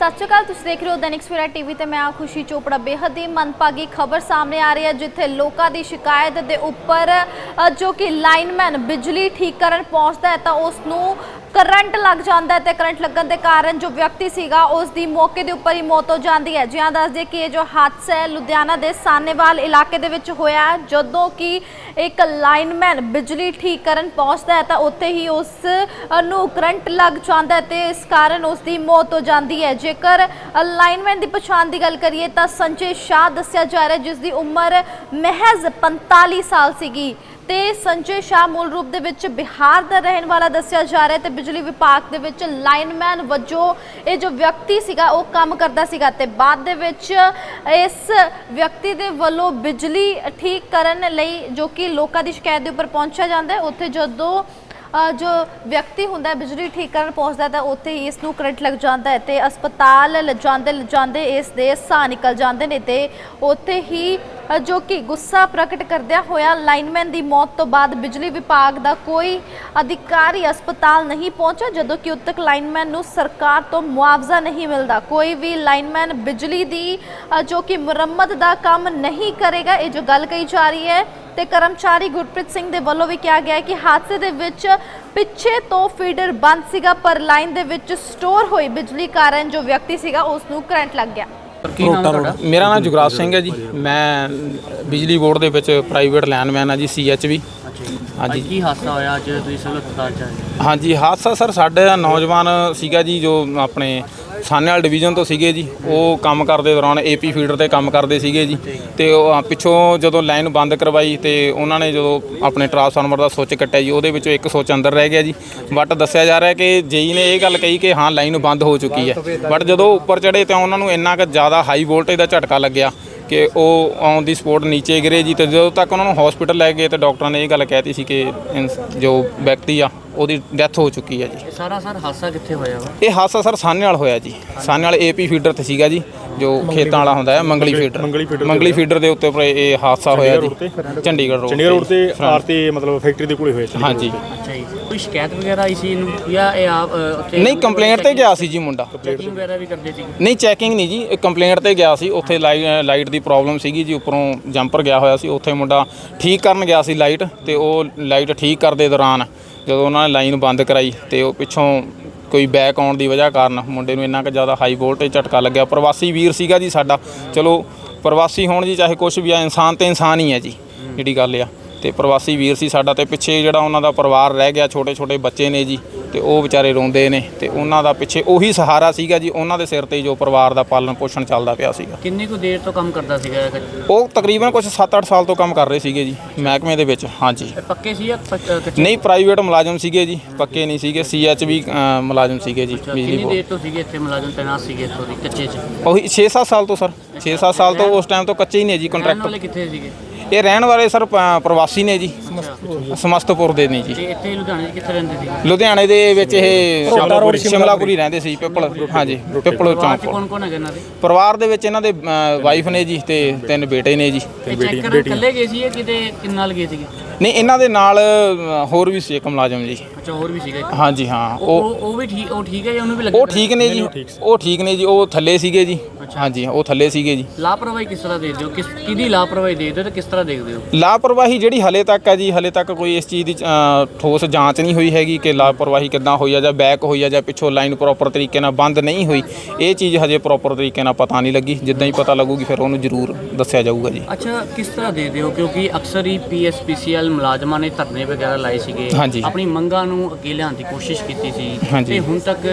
ਸਤਿ ਸ਼੍ਰੀ ਅਕਾਲ, ਤੁਸੀਂ ਦੇਖ ਰਹੇ ਹੋ ਦੈਨਿਕ ਸਵੇਰਾ ਟੀਵੀ ਤੇ ਮੈਂ ਆ ਖੁਸ਼ੀ ਚੋਪੜਾ। ਬੇਹੱਦ ਹੀ ਮੰਦਭਾਗੀ ਖਬਰ ਸਾਹਮਣੇ ਆ ਰਹੀ ਹੈ, ਜਿੱਥੇ ਲੋਕਾਂ ਦੀ ਸ਼ਿਕਾਇਤ ਦੇ ਉੱਪਰ ਜੋ ਕਿ ਲਾਈਨਮੈਨ ਬਿਜਲੀ ਠੀਕ ਕਰਨ ਪਹੁੰਚਦਾ ਹੈ, ਤਾਂ ਉਸ ਨੂੰ ਕਰੰਟ ਲੱਗ ਜਾਂਦਾ ਹੈ ਤੇ ਕਰੰਟ ਲੱਗਣ ਦੇ ਕਾਰਨ ਜੋ ਵਿਅਕਤੀ ਸੀਗਾ, ਉਸ ਦੀ ਮੌਕੇ ਦੇ ਉੱਪਰ ਹੀ ਮੌਤ ਹੋ ਜਾਂਦੀ ਹੈ। ਜਿਹਾਂ ਦੱਸ ਦੇ ਕਿ ਇਹ ਜੋ ਹਾਦਸਾ ਹੈ, ਲੁਧਿਆਣਾ ਦੇ ਸਾਨੇਵਾਲ ਇਲਾਕੇ ਦੇ ਵਿੱਚ ਹੋਇਆ ਜਦੋਂ ਕਿ ਇੱਕ ਲਾਈਨਮੈਨ ਬਿਜਲੀ ਠੀਕ ਕਰਨ ਪਹੁੰਚਦਾ ਹੈ, ਤਾਂ ਉੱਥੇ ਹੀ ਉਸ ਨੂੰ ਕਰੰਟ ਲੱਗ ਜਾਂਦਾ ਹੈ ਤੇ ਇਸ ਕਾਰਨ ਉਸ ਦੀ ਮੌਤ ਹੋ ਜਾਂਦੀ ਹੈ। ਜੇਕਰ ਲਾਈਨਮੈਨ ਦੀ ਪਛਾਣ ਦੀ ਗੱਲ ਕਰੀਏ, ਤਾਂ ਸੰਜੇ ਸ਼ਾਹ ਦੱਸਿਆ ਜਾ ਰਿਹਾ ਜਿਸ ਦੀ ਉਮਰ ਮਹਿਜ਼ 45 ਸਾਲ ਸੀਗੀ। ਤੇ ਸੰਜੇ ਸ਼ਾਹ ਮੂਲ ਰੂਪ ਦੇ ਵਿੱਚ ਬਿਹਾਰ ਦਾ ਰਹਿਣ ਵਾਲਾ ਦੱਸਿਆ ਜਾ ਰਿਹਾ ਹੈ ਤੇ ਬਿਜਲੀ ਵਿਭਾਗ ਦੇ ਵਿੱਚ ਲਾਈਨਮੈਨ ਵਜੋਂ ਇਹ ਜੋ ਵਿਅਕਤੀ ਸੀਗਾ, ਉਹ ਕੰਮ ਕਰਦਾ ਸੀਗਾ ਤੇ ਬਾਅਦ ਦੇ ਵਿੱਚ ਇਸ ਵਿਅਕਤੀ ਦੇ ਵੱਲੋਂ ਬਿਜਲੀ ਠੀਕ ਕਰਨ ਲਈ ਜੋ ਕਿ ਲੋਕਾਂ ਦੀ ਸ਼ਿਕਾਇਤ ਦੇ ਉੱਪਰ ਪਹੁੰਚਿਆ ਜਾਂਦਾ ਹੈ, ਉੱਥੇ ਜਦੋਂ ਜੋ ਵਿਅਕਤੀ ਹੁੰਦਾ ਬਿਜਲੀ ਠੀਕ ਕਰਨ ਪਹੁੰਚਦਾ ਤਾਂ ਉੱਥੇ ਹੀ ਇਸ ਨੂੰ ਕਰੰਟ ਲੱਗ ਜਾਂਦਾ ਹੈ ਤੇ ਹਸਪਤਾਲ ਲਿਜਾਂਦੇ ਲਿਜਾਂਦੇ ਇਸ ਦੇ ਸਾਹ ਨਿਕਲ ਜਾਂਦੇ ਨੇ ਤੇ ਉੱਥੇ ਹੀ ਜੋ ਕਿ ਗੁੱਸਾ ਪ੍ਰਗਟ ਕਰਦਿਆਂ ਹੋਇਆ ਲਾਈਨਮੈਨ ਦੀ ਮੌਤ ਤੋਂ ਬਾਅਦ ਬਿਜਲੀ ਵਿਭਾਗ ਦਾ ਕੋਈ ਅਧਿਕਾਰੀ ਹਸਪਤਾਲ ਨਹੀਂ ਪਹੁੰਚਿਆ, ਜਦੋਂ ਕਿ ਉਤਕ ਲਾਈਨਮੈਨ ਨੂੰ ਸਰਕਾਰ ਤੋਂ ਮੁਆਵਜ਼ਾ ਨਹੀਂ ਮਿਲਦਾ। ਕੋਈ ਵੀ ਲਾਈਨਮੈਨ ਬਿਜਲੀ ਦੀ ਜੋ ਕਿ ਮੁਰੰਮਤ ਦਾ ਕੰਮ ਨਹੀਂ ਕਰੇਗਾ, ਇਹ ਜੋ ਗੱਲ ਕਹੀ ਜਾ ਰਹੀ ਹੈ, ਤੇ ਕਰਮਚਾਰੀ ਗੁਰਪ੍ਰੀਤ ਸਿੰਘ ਦੇ ਵੱਲੋਂ ਵੀ ਕਿਹਾ ਗਿਆ ਕਿ ਹਾਦਸੇ ਦੇ ਵਿੱਚ ਪਿੱਛੇ ਤੋਂ ਫੀਡਰ ਬੰਦ ਸੀਗਾ, ਪਰ ਲਾਈਨ ਦੇ ਵਿੱਚ ਸਟੋਰ ਹੋਈ ਬਿਜਲੀ ਕਾਰਨ ਜੋ ਵਿਅਕਤੀ ਸੀਗਾ ਉਸ ਨੂੰ ਕਰੰਟ ਲੱਗ ਗਿਆ। ਕੀ ਨਾਮ ਤੁਹਾਡਾ? ਮੇਰਾ ਨਾਮ ਜੁਗਰਾਜ ਸਿੰਘ ਹੈ ਜੀ। ਮੈਂ ਬਿਜਲੀ ਬੋਰਡ ਦੇ ਵਿੱਚ ਪ੍ਰਾਈਵੇਟ ਲਾਈਨਮੈਨ ਆ ਜੀ ਸੀਐਚਵੀ ਹਾਂਜੀ। ਕੀ ਹਾਦਸਾ ਹੋਇਆ? ਅੱਜ ਤੁਸੀਂ ਸਿਵਲ ਹਸਪਤਾਲ ਚ ਆਏ ਹਾਂਜੀ ਹਾਦਸਾ ਸਰ ਸਾਡੇ ਨੌਜਵਾਨ ਸੀਗਾ ਜੀ ਜੋ ਆਪਣੇ ਸਾਨੇਵਾਲ ਡਿਵੀਜ਼ਨ ਤੋਂ ਸੀਗੇ ਜੀ, ਉਹ ਕੰਮ ਕਰਦੇ ਦੌਰਾਨ ਏਪੀ ਫੀਡਰ ਤੇ ਕੰਮ ਕਰਦੇ ਸੀਗੇ ਜੀ। ਤੇ ਉਹ ਆ ਪਿੱਛੋਂ ਜਦੋਂ ਲਾਈਨ ਬੰਦ ਕਰਵਾਈ ਤੇ ਉਹਨਾਂ ਨੇ ਜਦੋਂ ਆਪਣੇ ਟਰਾਂਸਫਾਰਮਰ ਦਾ ਸੁੱਚ ਕੱਟਿਆ ਜੀ, ਉਹਦੇ ਵਿੱਚੋਂ ਇੱਕ ਸੁੱਚ ਅੰਦਰ ਰਹਿ ਗਿਆ ਜੀ। ਬਟ ਦੱਸਿਆ ਜਾ ਰਿਹਾ ਕਿ ਜੇਈ ਨੇ ਇਹ ਗੱਲ ਕਹੀ ਕਿ ਹਾਂ, ਲਾਈਨ ਬੰਦ ਹੋ ਚੁੱਕੀ ਹੈ। ਬਟ ਜਦੋਂ ਉੱਪਰ ਚੜੇ ਤਾਂ ਉਹਨਾਂ ਨੂੰ ਇੰਨਾ ਕੁ ਜ਼ਿਆਦਾ ਹਾਈ ਵੋਲਟੇਜ ਦਾ ਝਟਕਾ ਲੱਗਿਆ। ਕਿ ਉਹ ਔਨ ਦੀ ਸਪੋਟ ਨੀਚੇ ਗਿਰੇ ਜੀ ਤੇ ਜਦੋਂ ਤੱਕ ਉਹਨਾਂ ਨੂੰ ਹਸਪੀਟਲ ਲੈ ਗਏ ਤੇ ਡਾਕਟਰਾਂ ਨੇ ਇਹ ਗੱਲ ਕਹਿਤੀ ਸੀ ਕਿ ਇਨਸ- ਜੋ ਵਿਅਕਤੀ ਆ ਉਹਦੀ ਡੈਥ ਹੋ ਚੁੱਕੀ ਹੈ ਜੀ। ਇਹ ਸਾਰਾ ਸਰ ਹਾਦਸਾ ਕਿੱਥੇ ਹੋਇਆ ਵਾ? ਇਹ ਹਾਦਸਾ ਸਰ ਸਾਹਨੇ ਨਾਲ ਹੋਇਆ ਜੀ। ਸਾਹਨੇ ਨਾਲ ਏਪੀ ਫੀਡਰ ਤੇ ਸੀਗਾ ਜੀ ਜੋ ਖੇਤਾਂ ਵਾਲਾ ਹੁੰਦਾ ਹੈ ਮੰਗਲੀ ਫੀਡਰ ਮੰਗਲੀ ਫੀਡਰ ਦੇ ਉੱਤੇ ਉੱਪਰ ਇਹ ਹਾਦਸਾ ਹੋਇਆ ਜੀ ਚੰਡੀਗੜ੍ਹ ਰੋਡ ਚੰਡੀਗੜ੍ਹ ਰੋਡ ਤੇ ਆਰਤੀ ਮਤਲਬ ਫੈਕਟਰੀ ਦੇ ਕੋਲੇ ਹੋਇਆ ਸੀ ਹਾਂਜੀ। ਅੱਛਾ ਜੀ। ਸ਼ਿਕਾਇਤ ਵਗੈਰਾ ਆਈ ਸੀ ਇਹਨੂੰ ਜਾਂ ਇਹ ਆਪ ਨਹੀਂ ਕੰਪਲੇਂਟ ਤੇ ਗਿਆ ਸੀ ਜੀ ਮੁੰਡਾ। ਚੈਕਿੰਗ ਵਗੈਰਾ ਵੀ ਕਰਦੇ ਸੀ। ਨਹੀਂ ਚੈਕਿੰਗ ਨਹੀਂ ਜੀ ਕੰਪਲੇਂਟ ਤੇ ਗਿਆ ਸੀ ਉੱਥੇ ਲਾਈ- ਲਾਈਟ ਦੀ ਪ੍ਰੋਬਲਮ ਸੀਗੀ ਜੀ ਉੱਪਰੋਂ ਜੰਪਰ ਗਿਆ ਹੋਇਆ ਸੀ ਉੱਥੇ ਮੁੰਡਾ ਠੀਕ ਕਰਨ ਗਿਆ ਸੀ ਲਾਈਟ ਤੇ ਉਹ ਲਾਈਟ ਠੀਕ ਕਰਦੇ ਦੌਰਾਨ ਜਦੋਂ ਉਹਨਾਂ ਨੇ ਲਾਈਨ ਬੰਦ ਕਰਾਈ ਤੇ ਉਹ ਪਿੱਛੋਂ ਕੋਈ ਬੈਕ ਆਉਣ ਦੀ ਵਜ੍ਹਾ ਕਾਰਨ ਮੁੰਡੇ ਨੂੰ ਇੰਨਾ ਕੁ ਜ਼ਿਆਦਾ ਹਾਈ ਵੋਲਟੇਜ ਝਟਕਾ ਲੱਗਿਆ। ਪ੍ਰਵਾਸੀ ਵੀਰ ਸੀਗਾ ਜੀ ਸਾਡਾ। ਚਲੋ ਪ੍ਰਵਾਸੀ ਹੋਣ ਜੀ ਚਾਹੇ ਕੁਝ ਵੀ ਆ ਇਨਸਾਨ ਤੇ ਇਨਸਾਨ ਹੀ ਹੈ ਜੀ ਜਿਹੜੀ ਗੱਲ ਆ। ਤੇ ਪ੍ਰਵਾਸੀ ਵੀਰ ਸੀ ਸਾਡਾ ਤੇ ਪਿੱਛੇ ਜਿਹੜਾ ਉਹਨਾਂ ਦਾ ਪਰਿਵਾਰ ਰਹਿ ਗਿਆ ਛੋਟੇ ਛੋਟੇ ਬੱਚੇ ਨੇ ਜੀ ਤੇ ਉਹ ਵਿਚਾਰੇ ਰੋਂਦੇ ਨੇ ਤੇ ਉਹਨਾਂ ਦਾ ਪਿੱਛੇ ਉਹੀ ਸਹਾਰਾ ਸੀਗਾ ਜੀ ਉਹਨਾਂ ਦੇ ਸਿਰ ਤੇ ਜੋ ਪਰਿਵਾਰ ਦਾ ਪਾਲਣ ਪੋਸ਼ਣ ਚੱਲਦਾ ਪਿਆ ਸੀਗਾ। ਕਿੰਨੀ ਕੁ ਦੇਰ ਤੋਂ ਕੰਮ ਕਰਦਾ ਸੀਗਾ ਇਹ? ਉਹ ਤਕਰੀਬਨ ਕੁਝ 7-8 ਸਾਲ ਤੋਂ ਕੰਮ ਕਰ ਰਹੇ ਸੀਗੇ ਜੀ ਮਹਿਕਮੇ ਦੇ ਵਿੱਚ ਹਾਂਜੀ। ਇਹ ਪੱਕੇ ਸੀ ਜਾਂ ਪ- ਅ, ਕੱਚੇ? ਨਹੀਂ ਪ੍ਰਾਈਵੇਟ ਮੁਲਾਜ਼ਮ ਸੀਗੇ ਜੀ ਪੱਕੇ ਨਹੀਂ ਸੀਗੇ ਸੀਐਚਵੀ ਮੁਲਾਜ਼ਮ ਸੀਗੇ ਜੀ ਬਿਜਲੀ ਕਿੰਨੀ ਬੋਰਡ। ਦੇਰ ਤੋਂ ਸੀਗੇ ਇੱਥੇ ਮੁਲਾਜ਼ਮ ਤੈਨਾਤ ਸੀਗੇ ਇੱਥੋਂ ਦੀ ਕੱਚੇ ਚ? ਉਹੀ 6-7 ਸਾਲ ਤੋਂ ਸਰ 6-7 ਸਾਲ ਤੋਂ ਉਸ ਟਾਈਮ ਤੋਂ ਕੱਚੇ ਹੀ ਨੇ ਜੀ ਰਹਿਣ ਕੰਟਰੈਕਟ ਵਾਲੇ ਕਿੱਥੇ ਸੀਗੇ? ਇਹ ਰਹਿਣ ਵਾਲੇ ਸਰ ਪ- ਪ੍ਰਵਾਸੀ ਨੇ ਜੀ। ਸਮਸਤਪੁਰ ਦੇ ਨੇ ਜੀ। ਤੇ ਇੱਥੇ ਲੁਧਿਆਣੇ 'ਚ ਕਿੱਥੇ ਰਹਿੰਦੇ ਸੀ ਲੁਧਿਆਣੇ ਦੇ ਵਿੱਚ ਇਹ ਸ਼ਿਮਲਾਪੁਰੀ ਰਹਿੰਦੇ ਸੀ। ਪਿੱਪਲ ਹਾਂਜੀ ਪਿੱਪਲ ਪਰਿਵਾਰ 'ਚ ਚੌਂਕ ਕੌਣ ਕੌਣ ਹੈਗੇ ਇਹਨਾਂ ਦੇ? ਪਰਿਵਾਰ ਦੇ ਵਿੱਚ ਇਹਨਾਂ ਦੇ ਵਾਈਫ ਨੇ ਜੀ ਤੇ ਤਿੰਨ ਬੇਟੇ ਨੇ ਜੀ। ਇਹ ਚੈੱਕ ਕਰਨ ਇਕੱਲੇ ਗਏ ਸੀ ਜਾਂ ਕਿਤੇ ਕਿੰਨ ਨਾਲ ਗਏ ਸੀਗੇ? ਨਹੀਂ ਇਹਨਾਂ ਦੇ ਨਾਲ ਅ, ਹੋਰ ਵੀ ਸੀ ਇੱਕ ਮੁਲਾਜ਼ਮ ਜੀ। ਅੱਛਾ ਹੋਰ ਵੀ ਸੀਗੇ। ਹਾਂਜੀ ਹਾਂ ਉਹ ਉਹ ਉਹ ਵੀ ਠੀਕ ਉਹ ਠੀਕ ਹੈ ਜਾਂ ਉਹਨੂੰ ਵੀ ਲੱਗੇ ਉਹ ਠੀਕ ਨੇ ਜੀ ਉਹ ਠੀਕ ਨੇ ਜੀ ਉਹ ਥੱਲੇ ਸੀਗੇ ਜੀ। ਹਾਂਜੀ ਉਹ ਥੱਲੇ ਸੀਗੇ ਜੀ। ਲਾਪਰਵਾਹੀ ਕਿਸ ਤਰ੍ਹਾਂ ਦੇਖਦੇ ਹੋ? ਕਿਸ ਕਿਹਦੀ ਲਾਪਰਵਾਹੀ ਦੇਖਦੇ ਹੋ ਤੇ ਕਿਸ ਤਰ੍ਹਾਂ ਦੇਖਦੇ ਹੋ? ਲਾਪਰਵਾਹੀ ਜਿਹੜੀ ਹਲੇ ਤੱਕ ਹੈ ਜੀ ਹਲੇ ਤੱਕ ਕੋਈ ਇਸ ਚੀਜ਼ ਦੀ ਅ, ਠੋਸ ਜਾਂਚ ਨਹੀਂ ਹੋਈ ਹੈਗੀ ਕਿ ਲਾਪਰਵਾਹੀ ਕਿੱਦਾਂ ਹੋਈ ਆ ਜਾਂ ਬੈਕ ਹੋਈ ਆ ਜਾਂ ਪਿੱਛੋਂ ਲਾਈਨ ਪ੍ਰੋਪਰ ਤਰੀਕੇ ਨਾਲ ਬੰਦ ਨਹੀਂ ਹੋਈ। ਇਹ ਚੀਜ਼ ਹਜੇ ਪ੍ਰੋਪਰ ਤਰੀਕੇ ਨਾਲ ਪਤਾ ਨਹੀਂ ਲੱਗੀ। ਜਿੱਦਾਂ ਹੀ ਪਤਾ ਲੱਗੂਗੀ ਫਿਰ ਉਹਨੂੰ ਜ਼ਰੂਰ ਦੱਸਿਆ ਜਾਊਗਾ ਜੀ। ਅੱਛਾ ਕਿਸ ਤਰ੍ਹਾਂ ਦੇਖਦੇ ਹੋ? ਕਿਉਂਕਿ ਅਕਸਰ ਹੀ ਪੀਐਸਪੀਸੀਐਲ ਮੁਲਾਜ਼ਮਾਂ ਨੇ ਧਰਨੇ ਵਗੈਰਾ ਲਾਏ ਸੀਗੇ ਹਾਂਜੀ। ਆਪਣੀ ਮੰਗਾਂ ਨੂੰ ਅੱਗੇ ਲਿਆਉਣ ਦੀ ਕੋਸ਼ਿਸ਼ ਕੀਤੀ ਸੀ ਹਾਂਜੀ। ਤੇ ਹੁਣ ਤੱਕ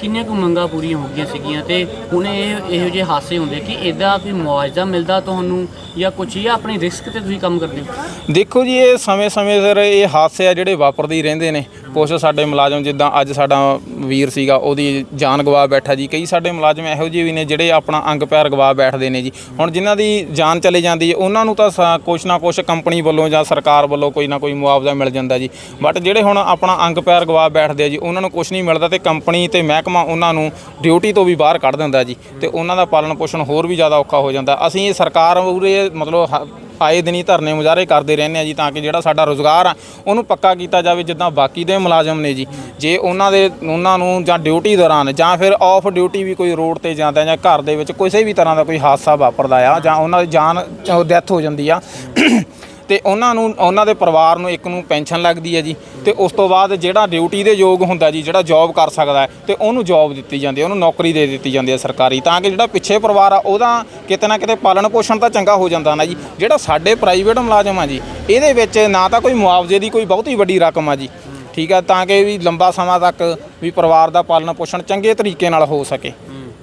ਕਿੰਨੀਆਂ ਕੁ ਮੰਗਾਂ ਪੂਰੀਆਂ ਹੋ ਗਈਆਂ ਸੀਗੀਆਂ ਤੇ ਹੁਣ ਇਹ ਇਹੋ ਜਿਹੇ ਹਾਦਸੇ ਹੁੰਦੇ ਕਿ ਇਹਦਾ ਕੋਈ ਮੁਆਵਜ਼ਾ ਮਿਲਦਾ ਤੁਹਾਨੂੰ ਜਾਂ ਕੁਝ ਜਾਂ ਆਪਣੀ ਰਿਸਕ ਤੇ ਤੁਸੀਂ ਕੰਮ ਕਰਦੇ ਹੋ ਦੇਖੋ ਜੀ ਇਹ ਸਮੇਂ-ਸਮੇਂ ਸਿਰ ਇਹ ਹਾਦਸੇ ਆ ਜਿਹੜੇ ਵਾਪਰਦੇ ਹੀ ਰਹਿੰਦੇ ਨੇ ਕੁਛ ਸਾਡੇ ਮੁਲਾਜ਼ਮ ਜਿੱਦਾਂ ਅੱਜ ਸਾਡਾ ਵੀਰ ਸੀਗਾ, ਉਹਦੀ ਜਾਨ ਗਵਾ ਬੈਠਾ ਜੀ। ਕਈ ਸਾਡੇ ਮੁਲਾਜ਼ਮ ਇਹੋ ਜਿਹੇ ਵੀ ਨੇ ਜਿਹੜੇ ਆਪਣਾ ਅੰਗ ਪੈਰ ਗਵਾ ਬੈਠਦੇ ਨੇ ਜੀ। ਹੁਣ ਜਿਨ੍ਹਾਂ ਦੀ ਜਾਨ ਚਲੇ ਜਾਂਦੀ ਹੈ, ਉਹਨਾਂ ਨੂੰ ਤਾਂ ਸ- ਕੁਛ ਨਾ ਕੁਛ ਕੰਪਨੀ ਵੱਲੋਂ ਜਾਂ ਸਰਕਾਰ ਵੱਲੋਂ ਕੋਈ ਨਾ ਕੋਈ ਮੁਆਵਜ਼ਾ ਮਿਲ ਜਾਂਦਾ ਜੀ। ਬਟ ਜਿਹੜੇ ਹੁਣ ਆਪਣਾ ਅੰਗ ਪੈਰ ਗਵਾ ਬੈਠਦੇ ਆ ਜੀ, ਉਹਨਾਂ ਨੂੰ ਕੁਛ ਨਹੀਂ ਮਿਲਦਾ ਤੇ ਕੰਪਨੀ ਤੇ ਮਹਿਕਮਾ ਉਹਨਾਂ ਨੂੰ ਡਿਊਟੀ ਤੋਂ ਵੀ ਬਾਹਰ ਕੱਢ ਦਿੰਦਾ ਜੀ। ਤੇ ਉਹਨਾਂ ਦਾ ਪਾਲਣ ਪੋਸ਼ਣ ਹੋਰ ਵੀ ਜ਼ਿਆਦਾ ਔਖਾ ਹੋ ਜਾਂਦਾ। ਅਸੀਂ ਇਹ ਸਰਕਾਰ ਉਰੇ ਮਤਲਬ ਹ- ਆਏ ਦਿਨੀ ਧਰਨੇ ਮੁਜ਼ਾਹਰੇ ਕਰਦੇ ਰਹਿੰਦੇ ਆ ਜੀ ਤਾਂ ਕਿ ਜਿਹੜਾ ਸਾਡਾ ਰੋਜ਼ਗਾਰ ਆ, ਉਹਨੂੰ ਪੱਕਾ ਕੀਤਾ ਜਾਵੇ ਜਿੱਦਾਂ ਬਾਕੀ ਦੇ ਮੁਲਾਜ਼ਮ ਨੇ ਜੀ। ਜੇ ਉਹਨਾਂ ਦੇ, ਉਹਨਾਂ ਨੂੰ ਜਾਂ ਡਿਊਟੀ ਦੌਰਾਨ ਜਾਂ ਫਿਰ ਆਫ ਡਿਊਟੀ ਵੀ ਕੋਈ ਰੋਡ ਤੇ ਜਾਂਦਾ ਜਾਂ ਘਰ ਦੇ ਵਿੱਚ ਕਿਸੇ ਵੀ ਤਰ੍ਹਾਂ ਦਾ ਕੋਈ ਹਾਦਸਾ ਵਾਪਰਦਾ ਆ ਜਾਂ ਉਹਨਾਂ ਦੀ ਜਾਨ ਡੈਥ ਹੋ ਜਾਂਦੀ ਆ। ਤੇ ਉਹਨਾਂ ਨੂੰ, ਉਹਨਾਂ ਦੇ ਪਰਿਵਾਰ ਨੂੰ ਇੱਕ ਨੂੰ ਪੈਨਸ਼ਨ ਲੱਗਦੀ ਹੈ ਜੀ। ਤੇ ਉਸ ਤੋਂ ਬਾਅਦ ਜਿਹੜਾ ਡਿਊਟੀ ਦੇ ਯੋਗ ਹੁੰਦਾ ਜੀ, ਜਿਹੜਾ ਜੌਬ ਕਰ ਸਕਦਾ ਹੈ, ਤੇ ਉਹਨੂੰ ਜੌਬ ਦਿੱਤੀ ਜਾਂਦੀ ਹੈ, ਉਹਨੂੰ ਨੌਕਰੀ ਦੇ ਦਿੱਤੀ ਜਾਂਦੀ ਹੈ ਸਰਕਾਰੀ। ਤਾਂ ਕਿ ਜਿਹੜਾ ਪਿੱਛੇ ਪਰਿਵਾਰ ਆ, ਉਹਦਾ ਕਿਤੇ ਨਾ ਕਿਤੇ ਪਾਲਣ ਪੋਸ਼ਣ ਤਾਂ ਚੰਗਾ ਹੋ ਜਾਂਦਾ ਨਾ ਜੀ। ਜਿਹੜਾ ਸਾਡੇ ਪ੍ਰਾਈਵੇਟ ਮੁਲਾਜ਼ਮ ਆ ਜੀ, ਇਹਦੇ ਵਿੱਚ ਨਾ ਤਾਂ ਕੋਈ ਮੁਆਵਜ਼ੇ ਦੀ ਕੋਈ ਬਹੁਤੀ ਵੱਡੀ ਰਕਮ ਆ ਜੀ। ਠੀਕ ਆ, ਤਾਂ ਕਿ ਵੀ ਲੰਬਾ ਸਮਾਂ ਤੱਕ ਵੀ ਪਰਿਵਾਰ ਦਾ ਪਾਲਣ ਪੋਸ਼ਣ ਚੰਗੇ ਤਰੀਕੇ ਨਾਲ ਹੋ ਸਕੇ।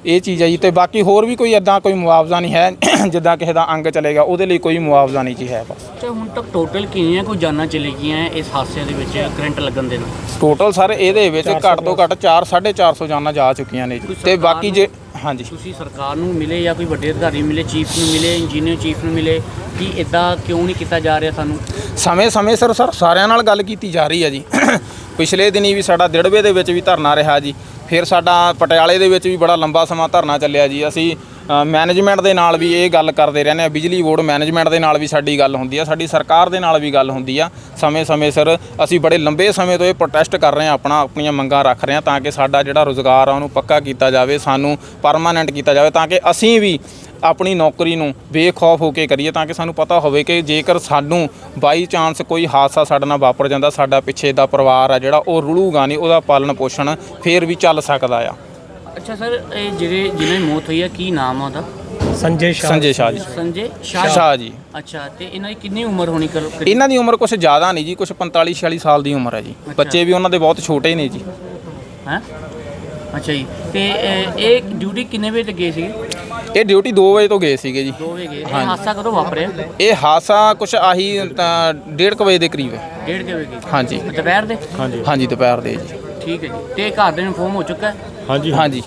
ਇਹ ਚੀਜ਼ ਹੈ ਜੀ। ਤੇ ਬਾਕੀ ਹੋਰ ਵੀ ਕੋਈ ਐਦਾਂ ਕੋਈ ਮੁਆਵਜ਼ਾ ਨਹੀਂ ਹੈ ਜਿੱਦਾਂ ਕਿਸੇ ਦਾ ਅੰਗ ਚਲੇਗਾ ਉਹਦੇ ਲਈ ਕੋਈ ਮੁਆਵਜ਼ਾ ਨਹੀਂ ਜੀ ਹੈ ਬਸ। ਤੇ ਹੁਣ ਤੱਕ ਟੋਟਲ ਕਿੰਨੀਆਂ ਕੋਈ ਜਾਨਾਂ ਚਲੇ ਗਈਆਂ ਹੈ ਇਸ ਹਾਦਸੇ ਦੇ ਵਿੱਚ ਕਰੰਟ ਲੱਗਣ ਦੇ ਨਾਲ? ਟੋਟਲ ਸਰ ਇਹਦੇ ਵਿੱਚ ਘੱਟ ਤੋਂ ਘੱਟ 4 450 ਜਾਨਾਂ ਜਾ ਚੁੱਕੀਆਂ ਨੇ ਜੀ। ਤੇ ਬਾਕੀ ਜੇ ਹਾਂਜੀ। ਤੁਸੀਂ ਸਰਕਾਰ ਨੂੰ ਮਿਲੇ ਜਾਂ ਕੋਈ ਵੱਡੇ ਅਧਿਕਾਰੀ ਮਿਲੇ ਚੀਫ ਨੂੰ ਮਿਲੇ ਇੰਜੀਨੀਅਰ ਚੀਫ ਨੂੰ ਮਿਲੇ ਕਿ ਇਦਾਂ ਕਿਉਂ ਨਹੀਂ ਕੀਤਾ ਜਾ ਰਿਹਾ ਸਾਨੂੰ? ਸਮੇਂ ਸਮੇਂ ਸਿਰ ਸਰ ਸਾਰਿਆਂ ਨਾਲ ਗੱਲ ਕੀਤੀ ਜਾ ਰਹੀ ਹੈ ਜੀ। ਪਿਛਲੇ ਦਿਨੀ ਵੀ ਸਾਡਾ ਦਿੜਵੇ ਦੇ ਵਿੱਚ ਵੀ ਧਰਨਾ ਰਿਹਾ ਜੀ। ਫਿਰ ਸਾਡਾ ਪਟਿਆਲੇ ਦੇ ਵਿੱਚ ਵੀ ਬੜਾ ਲੰਬਾ ਸਮਾਂ ਧਰਨਾ ਚੱਲਿਆ ਜੀ। ਅਸੀਂ ਮੈਨੇਜਮੈਂਟ ਦੇ ਨਾਲ ਵੀ ਇਹ ਗੱਲ ਕਰਦੇ ਰਹਿੰਦੇ ਆ ਬਿਜਲੀ ਬੋਰਡ ਮੈਨੇਜਮੈਂਟ ਦੇ ਨਾਲ ਵੀ ਸਾਡੀ ਗੱਲ ਹੁੰਦੀ ਆ। ਸਾਡੀ ਸਰਕਾਰ ਦੇ ਨਾਲ ਵੀ ਗੱਲ ਹੁੰਦੀ ਆ। ਸਮੇਂ ਸਮੇਂ ਸਿਰ ਅਸੀਂ ਬੜੇ ਲੰਬੇ ਸਮੇਂ ਤੋਂ ਇਹ ਪ੍ਰੋਟੈਸਟ ਕਰ ਰਹੇ ਆ ਆਪਣਾ, ਆਪਣੀਆਂ ਮੰਗਾਂ ਰੱਖ ਰਹੇ ਆ ਤਾਂ ਕਿ ਸਾਡਾ ਜਿਹੜਾ ਰੋਜ਼ਗਾਰ ਆ ਉਹਨੂੰ ਪੱਕਾ ਕੀਤਾ ਜਾਵੇ, ਸਾਨੂੰ ਪਰਮਾਨੈਂਟ ਕੀਤਾ ਜਾਵੇ ਤਾਂ ਕਿ ਅਸੀਂ ਵੀ ਆਪਣੀ ਨੌਕਰੀ ਨੂੰ ਬੇਖੌਫ ਹੋ ਕੇ ਕਰੀਏ ਤਾਂ ਕਿ ਸਾਨੂੰ ਪਤਾ ਹੋਵੇ ਕਿ ਜੇਕਰ ਸਾਨੂੰ ਬਾਈ ਚਾਂਸ ਕੋਈ ਹਾਦਸਾ ਸਾਡੇ ਨਾਲ ਵਾਪਰ ਜਾਂਦਾ ਸਾਡਾ ਪਿੱਛੇ ਦਾ ਪਰਿਵਾਰ ਆ ਜਿਹੜਾ ਉਹ ਰੁਲੂਗਾ ਨਹੀਂ ਉਹਦਾ ਪਾਲਣ ਪੋਸ਼ਣ ਫੇਰ ਵੀ ਚੱਲ ਸਕਦਾ ਆ। ਅੱਛਾ ਸਰ ਇਹ ਜਿਹੜੇ ਜਿਹਨਾਂ ਦੀ ਮੌਤ ਹੋਈ ਹੈ ਕੀ ਨਾਮ ਆ ਉਹਦਾ? ਸੰਜੇ ਸ਼ਾਹ। ਸੰਜੇ ਸ਼ਾਹ ਜੀ। ਸੰਜੇ ਸ਼ਾਹ ਸ਼ਾਹ। ਜੀ। ਅੱਛਾ ਤੇ ਇਹਨਾਂ ਦੀ ਕਿੰਨੀ ਉਮਰ ਹੋਣੀ ਕਰ? ਇਹਨਾਂ ਦੀ ਉਮਰ ਕੁਝ ਜ਼ਿਆਦਾ ਨਹੀਂ ਜੀ ਕੁਝ 45 46 ਸਾਲ ਦੀ ਉਮਰ ਹੈ ਜੀ। ਬੱਚੇ ਵੀ ਉਹਨਾਂ ਦੇ ਬਹੁਤ ਛੋਟੇ ਨੇ ਜੀ। ਹੈਂ? ਅੱਛਾ ਜੀ। ਤੇ ਇਹ ਡਿਊਟੀ ਕਿੰਨੇ ਵਜੇ ਤੇ ਗਏ ਸੀਗੇ? ਇਹ ਡਿਊਟੀ 2 ਵਜੇ ਤੋਂ ਗਏ ਸੀਗੇ ਜੀ। 2 ਵਜੇ ਗਏ। ਇਹ ਹਾਦਸਾ ਕਦੋਂ ਵਾਪਰਿਆ? ਇਹ ਹਾਦਸਾ ਕੁਝ ਆਹੀ ਤਾਂ ਡੇਢ ਕੁ ਵਜੇ ਦੇ ਕਰੀਬ ਹੈ। ਡੇਢ ਕੁ ਵਜੇ ਹਾਂਜੀ। ਦੁਪਹਿਰ ਦੇ? ਹਾਂਜੀ। ਹਾਂਜੀ ਦੁਪਹਿਰ ਦੇ ਜੀ। ਠੀਕ ਹੈ ਜੀ। ਤੇ ਘਰ ਦੇ ਨੂੰ ਇਨਫੋਰਮ ਹੋ ਚੁੱਕਾ ਹੈ? ਹਾਂਜੀ। ਹਾਂਜੀ।